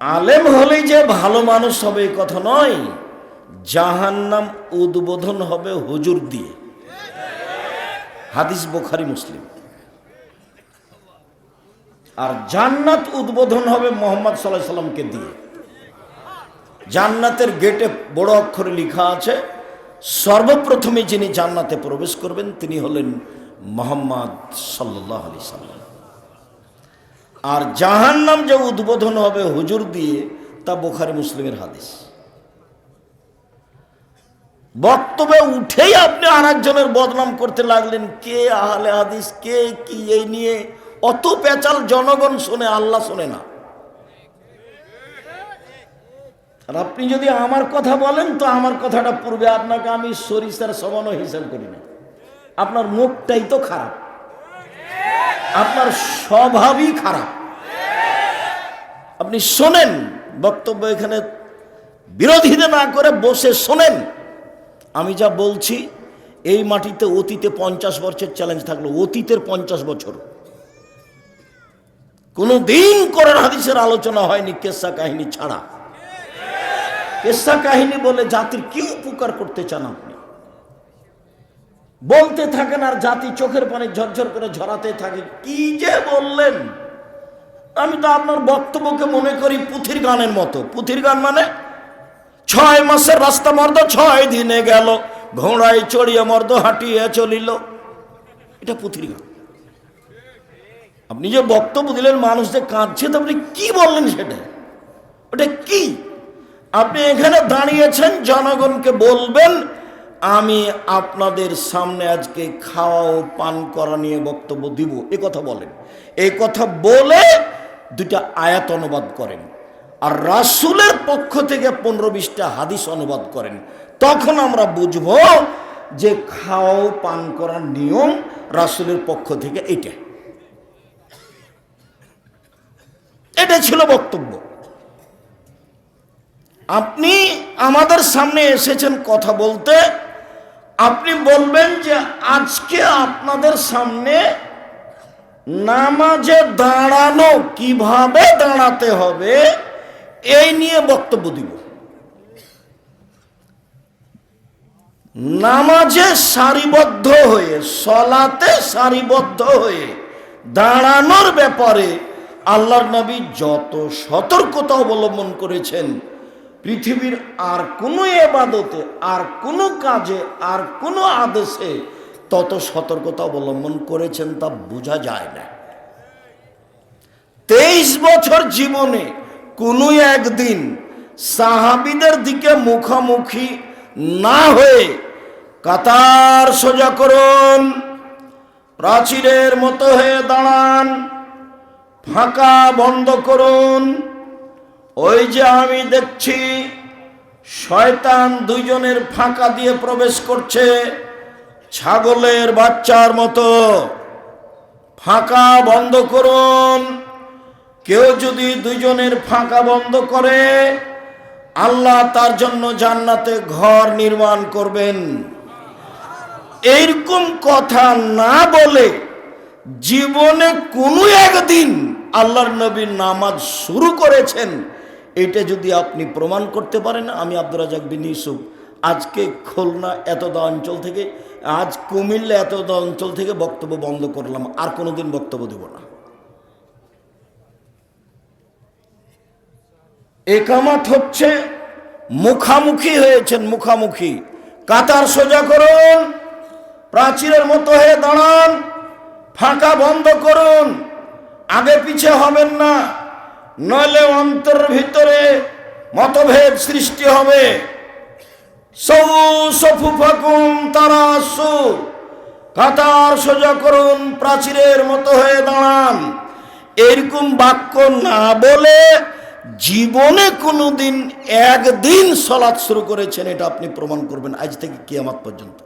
আলেম হলেই যে ভালো মানুষ হবে এই কথা নয়। জাহান্নাম উদ্বোধন হবে হুজুর দিয়ে। হাদিস বোখারি, মুসলিম। আর জান্নাত উদ্বোধন হবে মোহাম্মদ সাল্লাহ সাল্লামকে দিয়ে। জান্নাতের গেটে বড় অক্ষরে লেখা আছে, সর্বপ্রথমে যিনি জান্নাতে প্রবেশ করবেন তিনি হলেন মোহাম্মদ সাল্লাহ আলি সাল্লাম। আর জাহান নাম যে উদ্বোধন হবে হুজুর দিয়ে, তা বোখারি মুসলিমের হাদিস। বক্তব্যে উঠেই আপনি আর একজনের বদনাম করতে লাগলেন, কে আহলে হাদিস, কে কি, এই নিয়ে অত পেঁচাল জনগণ শোনে, আল্লাহ শোনে না। আর আপনি যদি আমার কথা বলেন, তো আমার কথাটা পূর্বে আপনাকে আমি সরিষার সমানও হিসাব করি না। আপনার মুখটাই তো খারাপ। আপনার স্বভাবই খারাপ। আপনি শোনেন, বক্তব্য এখানে বিরোধিতা না করে বসে শোনেন। আমি যা বলছি, এই মাটিতে অতীতে পঞ্চাশ বছর চ্যালেঞ্জ থাকল, অতীতের পঞ্চাশ বছর। কোনো দিন করেন হাদিসের আলোচনা হয়নি কেসা কাহিনী ছাড়া। কেসা কাহিনী বলে জাতির কি উপকার করতে চান আপনি? বলতে থাকেন আর জাতি চোখের পানি ঝরঝর করে ঝরাতে থাকে। কি যে বললেন? আমি তো আপনার বক্তব্যকে মনে করি পুথির গানের মতো। পুথির গান মানে ছয় মাসের রাস্তা মর্দ, ছয় দিনে গেল, ঘোড়ায় চড়িয়ে মর্দ হাঁটিয়ে চলিল। এটা পুথির গান। আপনি যে বক্তব্য দিলেন, মানুষ যে কাঁদছে, তো আপনি কি বললেন সেটা? ওটা কি? আপনি এখানে দাঁড়িয়েছেন, জনগণকে বলবেন আমি আপনাদের সামনে আজকে খাওয়া ও পান করা নিয়ে বক্তব্য দিব। এ কথা বলেন। এই কথা বলে দুটা আয়াত অনুবাদ করেন। আর রাসুলের পক্ষ থেকে পনেরো বিশটা হাদিস অনুবাদ করেন। তখন আমরা বুঝব যে খাওয়া ও পান করার নিয়ম রাসুলের পক্ষ থেকে এটা এটা ছিল বক্তব্য। আপনি আমাদের সামনে এসেছেন কথা বলতে আপনি বলবেন যে আজকে আপনাদের সামনে নামাজে দাঁড়ানো কীভাবে দাঁড়াতে হবে, এই নিয়ে বক্তব্য দিব। নামাজে সারিবদ্ধ হয়ে, সলাতে সারিবদ্ধ হয়ে দাঁড়ানোর ব্যাপারে আল্লাহর নবী যত সতর্কতা অবলম্বন করেছেন পৃথিবীর আর কোনো এবাদতে, আর কোনো কাজে, আর কোনো আদেশে তত সতর্কতা অবলম্বন করেছেন তা বোঝা যায় না। তেইশ বছর জীবনে কোনো একদিন সাহাবিদের দিকে মুখোমুখি না হয়ে কাতার সোজা করুন, প্রাচীরের মতো হয়ে দাঁড়ান, ফাঁকা বন্ধ করুন ওই যে আমি দেখছি, শয়তান দুইজনের ফাঁকা দিয়ে প্রবেশ করছে, ছাগলের বাচ্চার মতো। ফাঁকা বন্ধ করুন। কেউ যদি দুজনের ফাঁকা বন্ধ করে, আল্লাহ তার জন্য জান্নাতে ঘর নির্মাণ করবেন। এইরকম কথা না বলে জীবনে কোনো একদিন আল্লাহর নবীর নামাজ শুরু করেছেন। এটা যদি আপনি প্রমাণ করতে পারেন, আমি আব্দুর রাজাক বিন ইউসুফ। আজকে খুলনা এতদা অঞ্চল থেকে, আজ কুমিল্লা এতদা অঞ্চল থেকে বক্তব্য বন্ধ করলাম, আর কোনোদিন বক্তব্য দেব না। একামাত হচ্ছে, মুখামুখি হয়েছেন, মুখামুখি। কাতার সোজা করুন, প্রাচীরের মতো হয়ে দাঁড়ান, ফাঁকা বন্ধ করুন, আগে পিছে হবেন না। নইলে অন্তর ভিতরে মতভেদ সৃষ্টি হবে। সৌ সফু ফাকুম তারা সু কাতার সোজা করুন, প্রাচীরের মতো হয়ে দাঁড়ান। এরকম বাক্য না বলে জীবনে কোনোদিন একদিন সলাৎ শুরু করেছেন, এটা আপনি প্রমাণ করবেন আজ থেকে কিয়ামাত পর্যন্ত।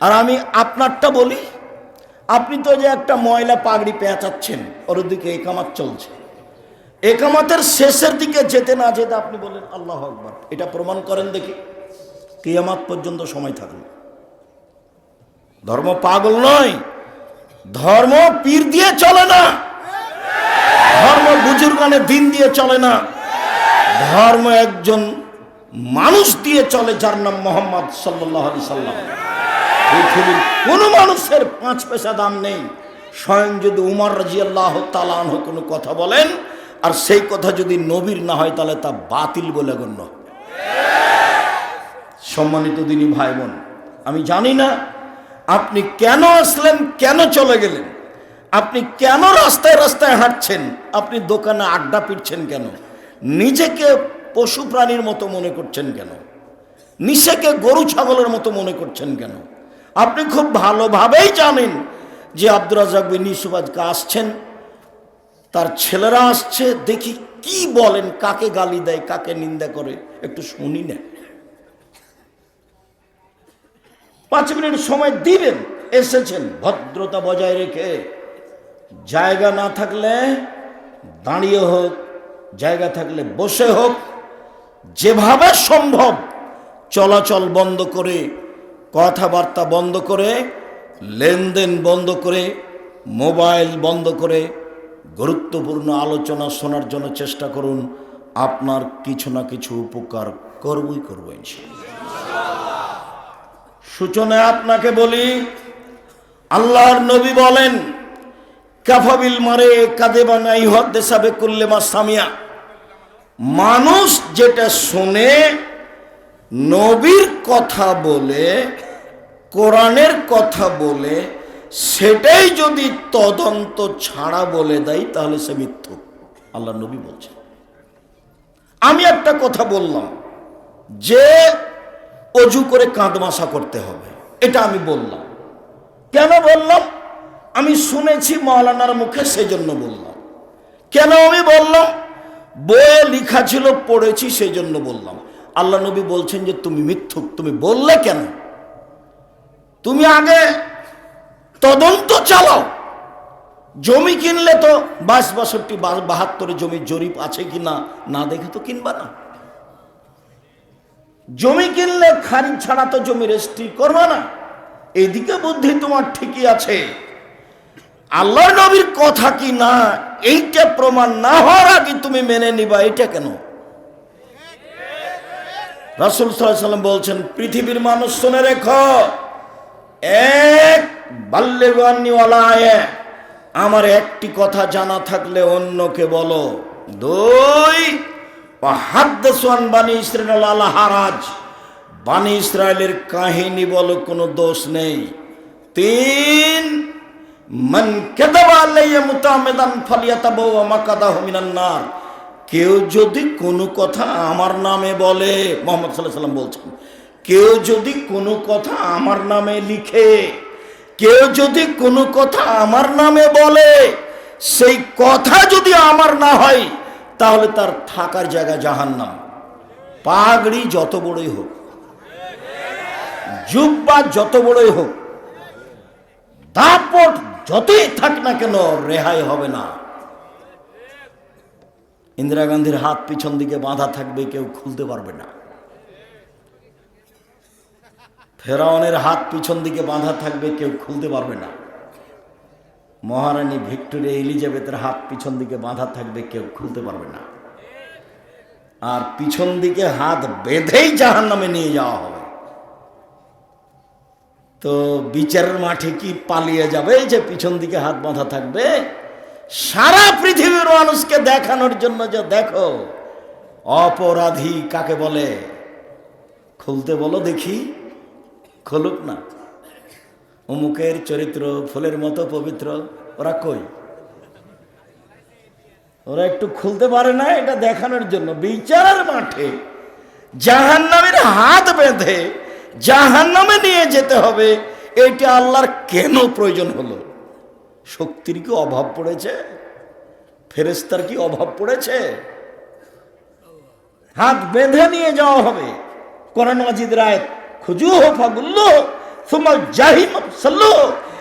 আর আমি আপনারটা বলি আপনি তো যে একটা ময়লা পাগড়ি পেঁচাচ্ছেন, ওর দিকে একামাত চলছে। একামাতের শেষের দিকে যেতে না যেতে আপনি বলেন আল্লাহ আকবর। এটা প্রমাণ করেন দেখি। কিয়ামাত পর্যন্ত সময় থাকবে। ধর্ম পাগল নয়। ধর্ম পীর দিয়ে চলে না। ধর্ম বুজুর্গ দোকানে দিন দিয়ে চলে না। ধর্ম একজন মানুষ দিয়ে চলে, যার নাম মোহাম্মদ সাল্লাহ আলি সাল্লাম। পৃথিবীর কোনো মানুষের পাঁচ পয়সা দাম নেই স্বয়ং যদি উমর রাজি আল্লাহ তালাহ কোনো কথা বলেন, আর সেই কথা যদি নবীর না হয়, তাহলে তা বাতিল বলে গণ্য। সম্মানিত দিনী ভাই বোন আমি জানি না আপনি কেন আসলেন, কেন চলে গেলেন, আপনি কেন রাস্তায় রাস্তায় হাঁটছেন, আপনি দোকানে আড্ডা পিটছেন কেন, নিজেকে পশু প্রাণীর মতো মনে করছেন কেন নিজেকে গরু, ছাগলের মতো মনে করছেন কেন আপনি খুব ভালোভাবেই জানেন যে আব্দুর রাজাক বিন ইউসুফ আজকে আসছেন। তার ছেলেরা আসছে, দেখি কি বলেন, কাকে গালি দেয়, কাকে নিন্দা করে, একটু শুনি না। পাঁচ মিনিট সময় দিবেন এসেছেন, ভদ্রতা বজায় রেখে। জায়গা না থাকলে দাঁড়িয়ে হোক, জায়গা থাকলে বসে হোক, যেভাবে সম্ভব চলাচল বন্ধ করে কথাবার্তা বন্ধ করে, লেনদেন বন্ধ করে, মোবাইল বন্ধ করে গুরুত্বপূর্ণ আলোচনা শোনার জন্য চেষ্টা করুন। আপনার কিছু না কিছু উপকার করবই করব সূচনায় আপনাকে বলি, আল্লাহর নবী বলেন কাফাবিল মারে কাদে বানাই হদ্দেশাবে করলে মা সামিয়া। মানুষ যেটা শুনে, নবীর কথা বলে কোরআনের কথা বলে সেটাই যদি তদন্ত ছাড়া বলে দেয়, তাহলে সে মিথ্যু আল্লাহ নবী বলছেন। আমি একটা কথা বললাম, যে অজু করে কাঁদমাশা করতে হবে। এটা আমি বললাম। কেন বললাম? আমি শুনেছি মৌলানার মুখে সেজন্য বললাম। কেন আমি বললাম? বইয়ে লেখা ছিল, পড়েছি সেই জন্য বললাম। আল্লাহ নবী বলছেন যে, তুমি মিথ্যুক। তুমি বললে কেন? তুমি আগে তদন্ত চালাও। জমি কিনলে তো বাইশ বাষট্টি বাহাত্তরে জমির জরিপ আছে কি না না দেখে তো কিনবা না। জমি কিনলে খারিজ ছাড়া তো জমি রেজিস্ট্রি করবে না। এদিকে বুদ্ধি তোমার ঠিকই আছে। আল্লাহ নবীর কথা কি না, এইটা প্রমাণ না হওয়ার আগে তুমি মেনে নিবা এটা কেন? রাসুল সাল্লাম বলছেন, পৃথিবীর মানুষ শুনে রেখো। এক আমার একটি কথা জানা থাকলে অন্যকে বলো। দুই বানি ইসরায়েল আল্লাহ হারাজ। বানি ইসরায়েলের কাহিনী বলো, কোনো দোষ নেই। তিন, মান কেদাবা আলাইয়া মুতামেদান ফালিয়াতাবাউ মাকাদাহু মিনান নার। কেউ যদি কোনো কথা আমার নামে বলে, মোহাম্মদ সাল্লাহ সাল্লাম বলছেন কেউ যদি কোনো কথা আমার নামে লিখে, কেউ যদি কোনো কথা আমার নামে বলে, সেই কথা যদি আমার না হয়, তাহলে তার থাকার জায়গা জাহান্নাম। পাগড়ি যত বড়ই হোক, জুব্বা যত বড়ই হোক, দাপট যতই থাক না কেন রেহাই হবে না। ইন্দিরা গান্ধীর হাত পিছন দিকে বাঁধা থাকবে, কেউ খুলতে পারবে না। ফেরাউনের হাত পিছন দিকে বাঁধা থাকবে, কেউ খুলতে পারবে না। মহারানী ভিক্টোরিয়া এলিজাবেথের হাত পিছন দিকে বাঁধা থাকবে, কেউ খুলতে পারবে না। আর পিছন দিকে হাত বেঁধেই জাহান নামে নিয়ে যাওয়া হবে। তো বিচারের মাঠে কি পালিয়ে যাবে যে পিছন দিকে হাত বাঁধা থাকবে? সারা পৃথিবীর মানুষকে দেখানোর জন্য যে দেখো, অপরাধী কাকে বলে? খুলতে বলো দেখি। খুলুক না। অমুকের চরিত্র ফুলের মতো পবিত্র, ওরা কই? ওরা একটু খুলতে পারে না এটা দেখানোর জন্য। বিচারের মাঠে জাহান নামের হাত বেঁধে জাহান নামে নিয়ে যেতে হবে, এটা আল্লাহর কেন প্রয়োজন হলো? শক্তির কি অভাব পড়েছে? ফেরেস্তার কি অভাব পড়েছে? হাত বেঁধে নিয়ে যাওয়া হবে। কোরআন মাজিদ রায় খুজু হো ফাগুল্লো তোমার জাহিম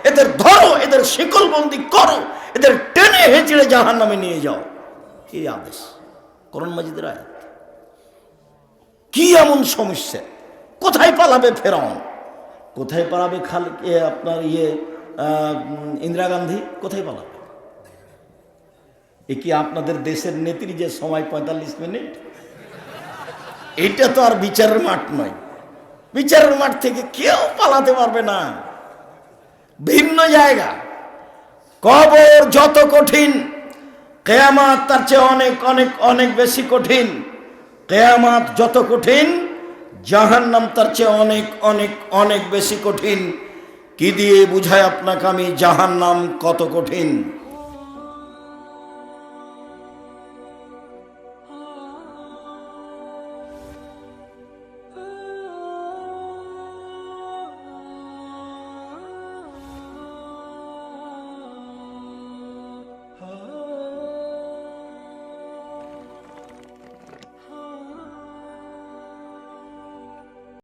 এদের ধরো, এদের শিকল বন্দি করো, এদের টেনে হেঁচড়ে জাহান নামে নিয়ে যাও। কি আদেশ? কোরআন মাজিদ রায় কি এমন সমস্যা? কোথায় পালাবে ফেরাউন? কোথায় পালাবে খাল আপনার ইয়ে ইন্দিরা গান্ধী? কোথায় পালাবে? এ কি আপনাদের দেশের নেত্রী যে সময় পঁয়তাল্লিশ মিনিট? এটা তো আর বিচারের মাঠ নয়। বিচারের মাঠ থেকে কেউ পালাতে পারবে না। ভিন্ন জায়গা। কবর যত কঠিন, কেয়ামাত তার চেয়ে অনেক অনেক অনেক বেশি কঠিন। কেয়ামাত যত কঠিন, জাহান্নাম তার চেয়ে অনেক অনেক অনেক বেশি কঠিন। কি দিয়ে বুঝায় আপনাকে আমি? জাহান্নাম কত কঠিন।